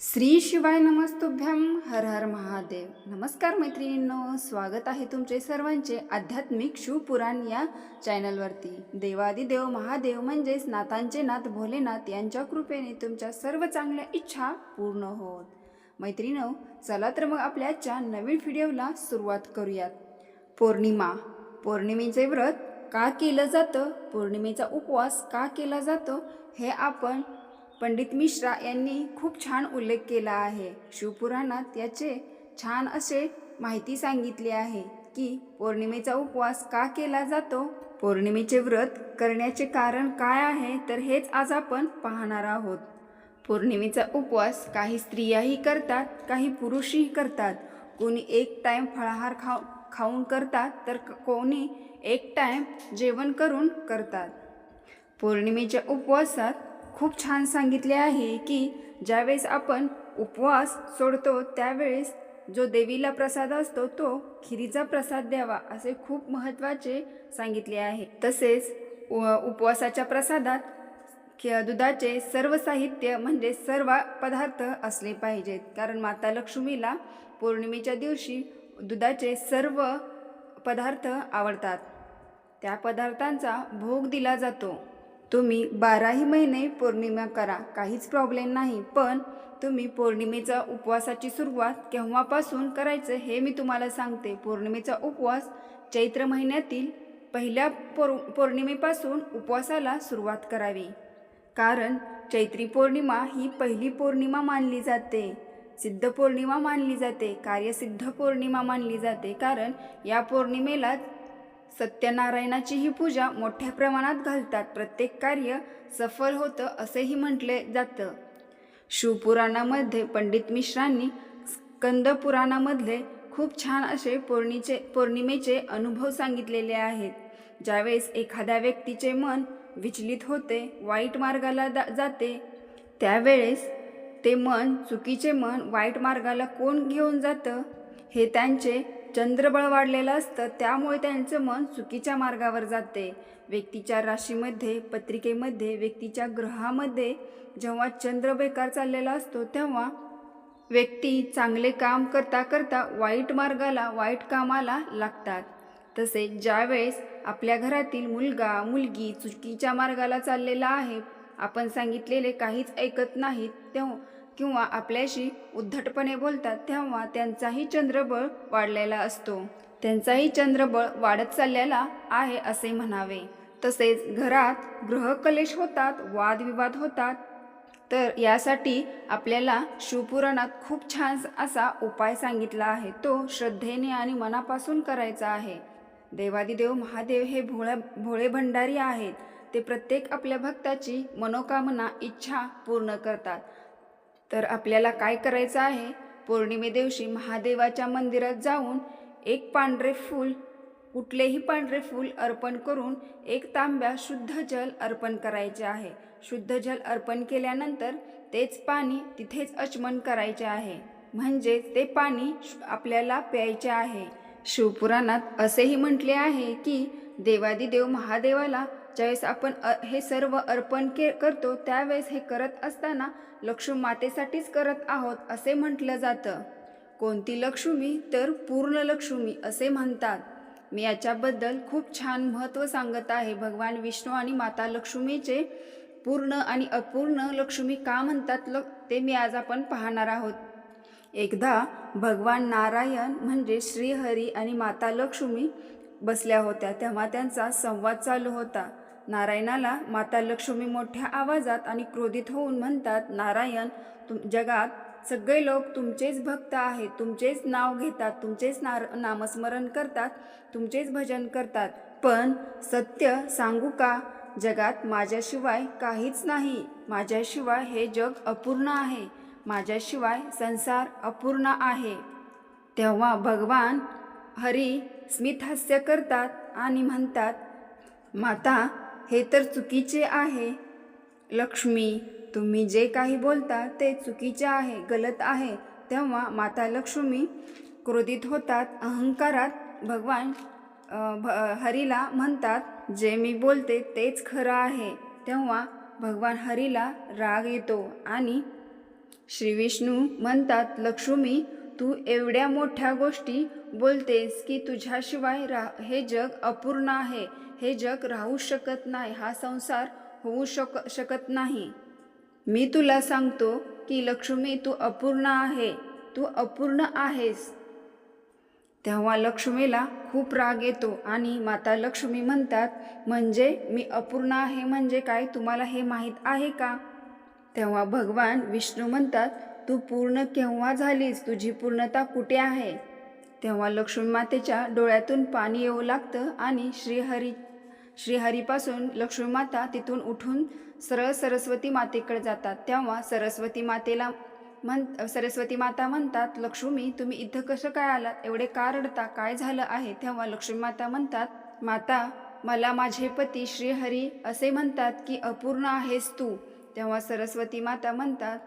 श्री शिवाय नमस्तुभ्यम हर हर महादेव. नमस्कार मैत्रिणींनो स्वागत आहे तुमचे सर्वांचे आध्यात्मिक शिवपुराण या चॅनलवरती. देवादिदेव महादेव म्हणजेच नाथांचे नाथ भोलेनाथ यांच्या कृपेने तुमच्या सर्व चांगल्या इच्छा पूर्ण होत. मैत्रिणो चला तर मग आपल्या आजच्या नवीन व्हिडिओला सुरुवात करूयात. पौर्णिमा. पौर्णिमेचे व्रत का केलं जातं? पौर्णिमेचा उपवास का केला जातो? हे आपण पंडित मिश्रा यांनी खूप छान उल्लेख केला आहे. शिवपुराणात याचे छान असे माहिती सांगितली आहे की पौर्णिमेचा उपवास का केला जातो? पौर्णिमेचे व्रत करण्याचे कारण काय आहे? तर हेच आज आपण पाहणार आहोत. पौर्णिमेचा उपवास काही स्त्रियाही करतात काही पुरुषही करतात. कोणी एक टाईम फळाहार खाऊ खाऊन करतात तर कोणी एक टाईम जेवण करून करतात. पौर्णिमेच्या उपवासात खूप छान सांगितले आहे की ज्यावेळेस आपण उपवास सोडतो त्यावेळेस जो देवीला प्रसाद असतो तो खिरीचा प्रसाद द्यावा असे खूप महत्त्वाचे सांगितले आहे. तसेच उ- उपवासाच्या प्रसादात दुधाचे सर्व साहित्य म्हणजे सर्व पदार्थ असले पाहिजेत. कारण माता लक्ष्मीला पौर्णिमेच्या दिवशी दुधाचे सर्व पदार्थ आवडतात. त्या पदार्थांचा भोग दिला जातो. तुम्ही बाराही महिने पौर्णिमा करा काहीच प्रॉब्लेम नाही. पण तुम्ही पौर्णिमेचा उपवासाची सुरुवात केव्हापासून करायचं हे मी तुम्हाला सांगते. पौर्णिमेचा उपवास चैत्र महिन्यातील पहिल्या पौर पौर्णिमेपासून उपवासाला सुरुवात करावी. कारण चैत्री पौर्णिमा ही पहिली पौर्णिमा मानली जाते. सिद्ध पौर्णिमा मानली जाते. कार्यसिद्ध पौर्णिमा मानली जाते. कारण या पौर्णिमेलाच सत्यनारायणाची ही पूजा मोठ्या प्रमाणात घालतात. प्रत्येक कार्य सफल होतं असेही म्हटले जातं. शिवपुराणामध्ये पंडित मिश्रांनी स्कंदपुराणामधले खूप छान असे पौर्णिचे पौर्णिमेचे अनुभव सांगितलेले आहेत. ज्यावेळेस एखाद्या व्यक्तीचे मन विचलित होते वाईट मार्गाला दा जाते त्यावेळेस ते मन चुकीचे मन वाईट मार्गाला कोण घेऊन जातं? हे त्यांचे चंद्रबळ वाढलेलं असतं त्यामुळे त्यांचं मन चुकीच्या मार्गावर जाते. व्यक्तीच्या राशीमध्ये पत्रिकेमध्ये व्यक्तीच्या ग्रहामध्ये जेव्हा चंद्र बेकार चाललेला असतो तेव्हा व्यक्ती चांगले काम करता करता वाईट मार्गाला वाईट कामाला लागतात. तसेच ज्यावेळेस आपल्या घरातील मुलगा मुलगी चुकीच्या मार्गाला चाललेला आहे आपण सांगितलेले काहीच ऐकत नाहीत तेव्हा किंवा आपल्याशी उद्धटपणे बोलतात तेव्हा त्यांचाही चंद्रबळ वाढलेला असतो. त्यांचाही चंद्रबळ वाढत चाललेला आहे असे म्हणावे. तसेच घरात ग्रहकलेश होतात वादविवाद होतात. तर यासाठी आपल्याला शिवपुराणात खूप छान असा उपाय सांगितला आहे. तो श्रद्धेने आणि मनापासून करायचा आहे. देवादिदेव महादेव हे भोळ्या भोळे भंडारी आहेत. ते प्रत्येक आपल्या भक्ताची मनोकामना इच्छा पूर्ण करतात. तर आपल्याला काय करायचं आहे? पौर्णिमे दिवशी महादेवाच्या मंदिरात जाऊन एक पांढरे फूल कुठलेही पांढरे फूल अर्पण करून एक तांब्या शुद्ध जल अर्पण करायचे आहे. शुद्ध जल अर्पण केल्यानंतर तेच पाणी तिथेच अचमन करायचे आहे. म्हणजे ते पाणी श- आपल्याला प्यायचे आहे. शिवपुराणात असेही म्हटले आहे की देवादिदेव महादेवाला ज्यावेळेस आपण अ हे सर्व अर्पण के करतो त्यावेळेस हे करत असताना लक्ष्मी मातेसाठीच करत आहोत असे म्हटलं जातं. कोणती लक्ष्मी? तर पूर्ण लक्ष्मी असे म्हणतात. मी याच्याबद्दल खूप छान महत्त्व सांगत आहे. भगवान विष्णू आणि माता लक्ष्मीचे पूर्ण आणि अपूर्ण लक्ष्मी का म्हणतात ल ते मी आज आपण पाहणार आहोत. एकदा भगवान नारायण म्हणजे श्रीहरी आणि माता लक्ष्मी बसल्या होत्या तेव्हा त्यांचा संवाद चालू होता. नारायणाला माता लक्ष्मी मोठ्या आवाजात आणि क्रोधित होऊन म्हणतात नारायण तुम जगात सगळे लोक तुमचेच भक्त आहेत तुमचेच नाव घेतात तुमचेच नार नामस्मरण करतात तुमचेच भजन करतात. पण सत्य सांगू का? जगात माझ्याशिवाय काहीच नाही. माझ्याशिवाय हे जग अपूर्ण आहे. माझ्याशिवाय संसार अपूर्ण आहे. तेव्हा भगवान हरी स्मितहास्य करतात आणि म्हणतात माता हे तर चुकीचे आहे. लक्ष्मी तुम्ही जे काही बोलता ते चुकीचे आहे गलत आहे. तेव्हा माता लक्ष्मी क्रोधित होतात अहंकारात भगवान भ हरीला म्हणतात जे मी बोलते तेच खरं आहे. तेव्हा भगवान हरीला राग येतो आणि श्री विष्णू म्हणतात लक्ष्मी तू एवढ्या मोठ्या गोष्टी बोलतेस की तुझ्याशिवाय रा हे जग अपूर्ण आहे हे जग राहू शकत नाही हा संसार होऊ शक शकत नाही. मी तुला सांगतो की लक्ष्मी तू अपूर्ण आहे तू अपूर्ण आहेस. तेव्हा लक्ष्मीला खूप राग येतो आणि माता लक्ष्मी म्हणतात म्हणजे मी अपूर्ण आहे म्हणजे काय? तुम्हाला हे माहीत आहे का? तेव्हा भगवान विष्णू म्हणतात तू पूर्ण केव्हा झालीस? तुझी पूर्णता कुठे आहे? तेव्हा लक्ष्मी मातेच्या डोळ्यातून पाणी येऊ लागतं आणि श्रीहरी श्रीहरीपासून लक्ष्मी माता तिथून उठून सरळ सरस्वती मातेकडे जातात. तेव्हा सरस्वती मातेला म्हण सरस्वती माता म्हणतात लक्ष्मी तुम्ही इथं कसं काय आलात? एवढे का रडता? काय झालं आहे? तेव्हा लक्ष्मी माता म्हणतात माता मला माझे पती श्रीहरी असे म्हणतात की अपूर्ण आहेस तू तेव्हा सरस्वती माता म्हणतात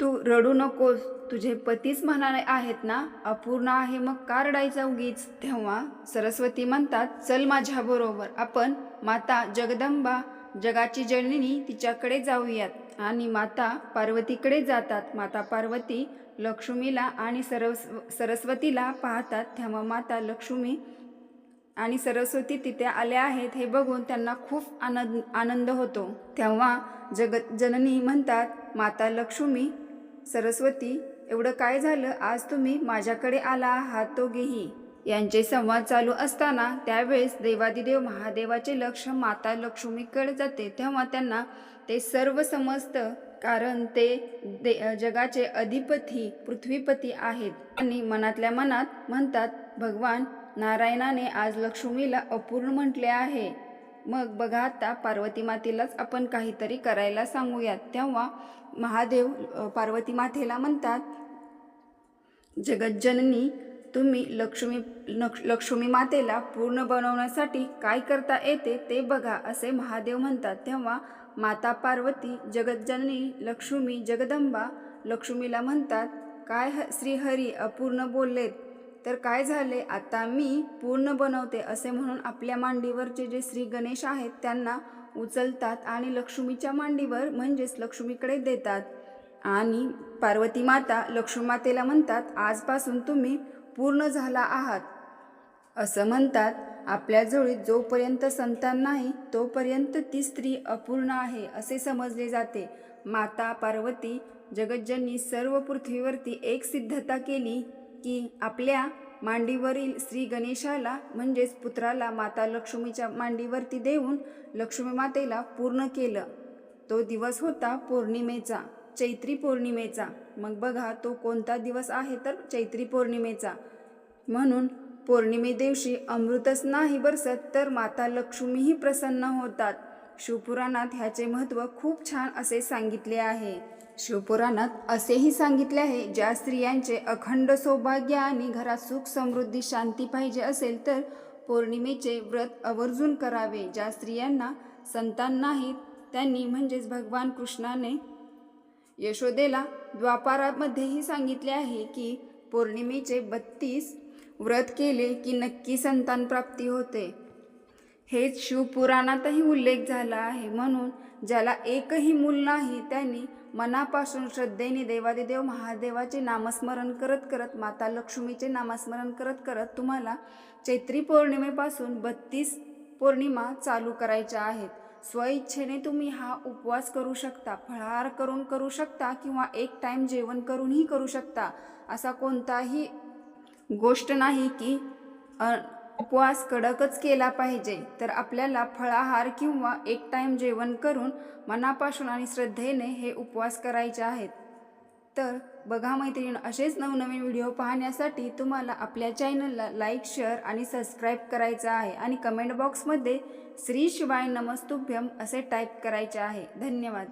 तू रडू नकोस. तुझे पतीच म्हणाले आहेत ना? अपूर्ण आहे मग का रडायचा उगीच? तेव्हा सरस्वती म्हणतात चल माझ्याबरोबर आपण माता जगदंबा जगाची जननी तिच्याकडे जाऊयात. आणि माता पार्वतीकडे जातात. माता पार्वती लक्ष्मीला आणि सरस सरस्वतीला पाहतात. तेव्हा माता लक्ष्मी आणि सरस्वती तिथे आल्या आहेत हे बघून त्यांना खूप आनंद आनंद होतो. तेव्हा जग जननी म्हणतात माता लक्ष्मी सरस्वती एवढं काय झालं? आज तुम्ही माझ्याकडे आला आहात तो गेही यांचे संवाद चालू असताना त्यावेळेस देवादिदेव महादेवाचे लक्ष माता लक्ष्मीकडे जाते. तेव्हा त्यांना ते सर्व समजतं कारण ते दे जगाचे अधिपती पृथ्वीपती आहेत. आणि मनातल्या मनात म्हणतात भगवान नारायणाने आज लक्ष्मीला अपूर्ण म्हटले आहे. मग बघा आता पार्वती मातेलाच आपण काहीतरी करायला सांगूयात. तेव्हा महादेव पार्वती मातेला म्हणतात जगज्जननी तुम्ही लक्ष्मी लक्ष्मी मातेला पूर्ण बनवण्यासाठी काय करता येते ते बघा असे महादेव म्हणतात. तेव्हा माता पार्वती जगज्जननी लक्ष्मी जगदंबा लक्ष्मीला म्हणतात काय ह श्रीहरी अपूर्ण बोललेत तर काय झाले? आता मी पूर्ण बनवते असे म्हणून आपल्या मांडीवरचे जे श्री गणेश आहेत त्यांना उचलतात आणि लक्ष्मीच्या मांडीवर म्हणजेच लक्ष्मीकडे देतात. आणि पार्वती माता लक्ष्मी मातेला म्हणतात आजपासून तुम्ही पूर्ण झाला आहात. असं म्हणतात. आपल्या जोडीत जोपर्यंत संतान नाही तोपर्यंत ती स्त्री अपूर्ण आहे असे समजले जाते. माता पार्वती जगज्जननी सर्व पृथ्वीवरती एक सिद्धता केली. की आपल्या मांडीवरील श्री गणेशाला म्हणजेच पुत्राला माता लक्ष्मीच्या मांडीवरती देऊन लक्ष्मी मातेला पूर्ण केलं. तो दिवस होता पौर्णिमेचा चैत्री पौर्णिमेचा. मग बघा तो कोणता दिवस आहे तर चैत्री पौर्णिमेचा. म्हणून पौर्णिमे दिवशी अमृतच नाही बरसत तर माता लक्ष्मीही प्रसन्न होतात. शिवपुराणात ह्याचे महत्त्व खूप छान असे सांगितले आहे. शिवपुराणात असेही सांगितले आहे ज्या स्त्रियांचे अखंड सौभाग्य आणि घरात सुख समृद्धी शांती पाहिजे असेल तर पौर्णिमेचे व्रत आवर्जून करावे. ज्या स्त्रियांना संतान नाहीत त्यांनी म्हणजेच भगवान कृष्णाने यशोदेला द्वापारामध्येही सांगितले आहे की पौर्णिमेचे बत्तीस व्रत केले की नक्की संतान प्राप्ती होते. हेच शिवपुराणातही उल्लेख झाला आहे. म्हणून ज्याला एकही मूल नाही त्यांनी मनापासून श्रद्धेने देवादिदेव महादेवाचे नामस्मरण करत करत माता लक्ष्मीचे नामस्मरण करत करत तुम्हाला चैत्री पौर्णिमेपासून बत्तीस पौर्णिमा चालू करायच्या आहेत. स्वइच्छेने तुम्ही हा उपवास करू शकता फळाहार करून करू शकता किंवा एक टाईम जेवण करूनही करू शकता. असा कोणताही गोष्ट नाही की उपवास कडकच केला पाहिजे तर आपल्याला फळाहार किंवा एक टाईम जेवण करून मनापासून आणि श्रद्धेने हे उपवास करायचे आहेत. तर बघा मैत्रिणी असेच नवनवीन व्हिडिओ पाहण्यासाठी तुम्हाला आपल्या चॅनलला लाईक शेअर आणि सबस्क्राईब करायचं आहे आणि कमेंट बॉक्समध्ये श्री शिवाय नमस्तुभ्यम असे टाईप करायचे आहे. धन्यवाद.